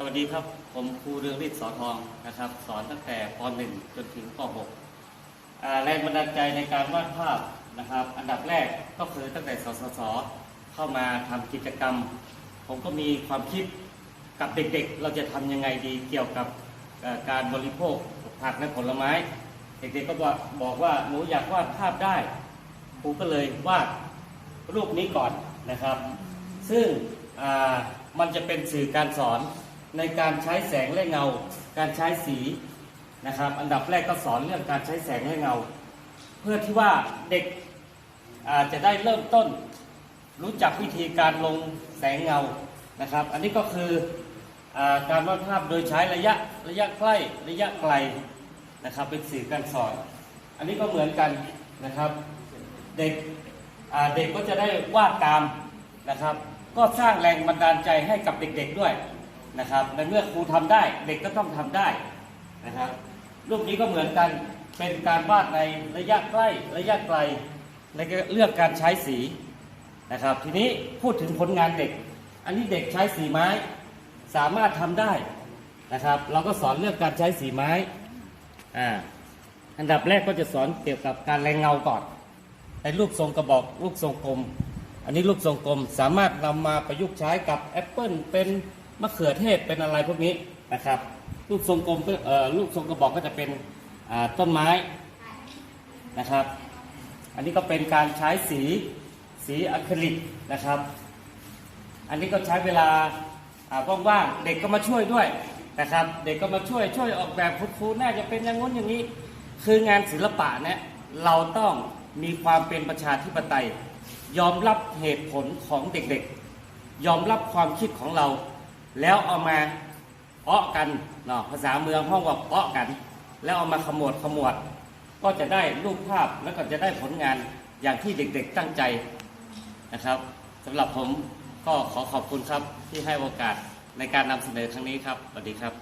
สวัสดีครับ ผมครูเรืองฤทธิ์สอทองนะครับ สอนตั้งแต่ป .1 จนถึงป .6 แรงบันดาลใจในการวาดภาพนะครับ อันดับแรกก็คือตั้งแต่สสสเข้ามาทำกิจกรรม ผมก็มีความคิดกับเด็กๆ เราจะทำยังไงดีเกี่ยวกับการบริโภคผักและผลไม้ เด็กๆก็บอกบอกว่าหนูอยากวาดภาพได้ครูก็เลยวาดรูปนี้ก่อนนะครับ ซึ่งมันจะเป็นสื่อการสอน ในการใช้แสงและเงา การใช้สีนะครับ อันดับแรกก็สอนเรื่องการใช้แสงและเงา เพื่อที่ว่าเด็กอาจจะได้เริ่มต้น รู้จักวิธีการลงแสงเงานะครับ อันนี้ก็คืออการวาดภาพโดยใช้ระยะระยะใกล้ระยะไกลนะครับ เป็นสื่อการสอน อันนี้ก็เหมือนกันนะครับเด็กเด็กก็จะได้วาดตามนะครับ ก็สร้างแรงบันดาลใจให้กับเด็กๆด้วย นะครับในเมื่อครูทำได้เด็กก็ต้องทำได้นะครับรูปนี้ก็เหมือนกันเป็นการวาดในระยะใกล้ระยะไกลในเรื่องการใช้สีนะครับ ทีนี้พูดถึงผลงานเด็ก อันนี้เด็กใช้สีไม้สามารถทำได้นะครับ เราก็สอนเรื่องการใช้สีไม้อ่าอันดับแรกก็จะสอนเกี่ยวกับการแรงเงาก่อนในรูปทรงกระบอกรูปทรงกลม อันนี้รูปทรงกลมสามารถนำมาประยุกต์ใช้กับแอปเปิลเป็น มะเขือเทศเป็นอะไรพวกนี้นะครับรูปทรงกลมก็เอ่อรูปทรงกระบอกก็จะเป็นอ่าต้นไม้นะครับ อันนี้ก็เป็นการใช้สีสีอะคริลิกนะครับ อันนี้ก็ใช้เวลาอ่าว่างๆเด็กก็มาช่วยด้วยนะครับ เด็กก็มาช่วยช่วยออกแบบคุณครูน่าจะเป็นอย่างงู้นอย่างนี้ คืองานศิลปะเนี่ยเราต้องมีความเป็นประชาธิปไตย ยอมรับเหตุผลของเด็กๆ ยอมรับความคิดของเรา แล้วเอามาเพาะกันเนาะภาษาเมืองห้องว่าเพาะกัน แล้วเอามาขมวดขมวด ก็จะได้รูปภาพแล้วก็จะได้ผลงานอย่างที่เด็กๆตั้งใจนะครับสำหรับผมก็ขอขอบคุณครับที่ให้โอกาสในการนำเสนอครั้งนี้ครับสวัสดีครับ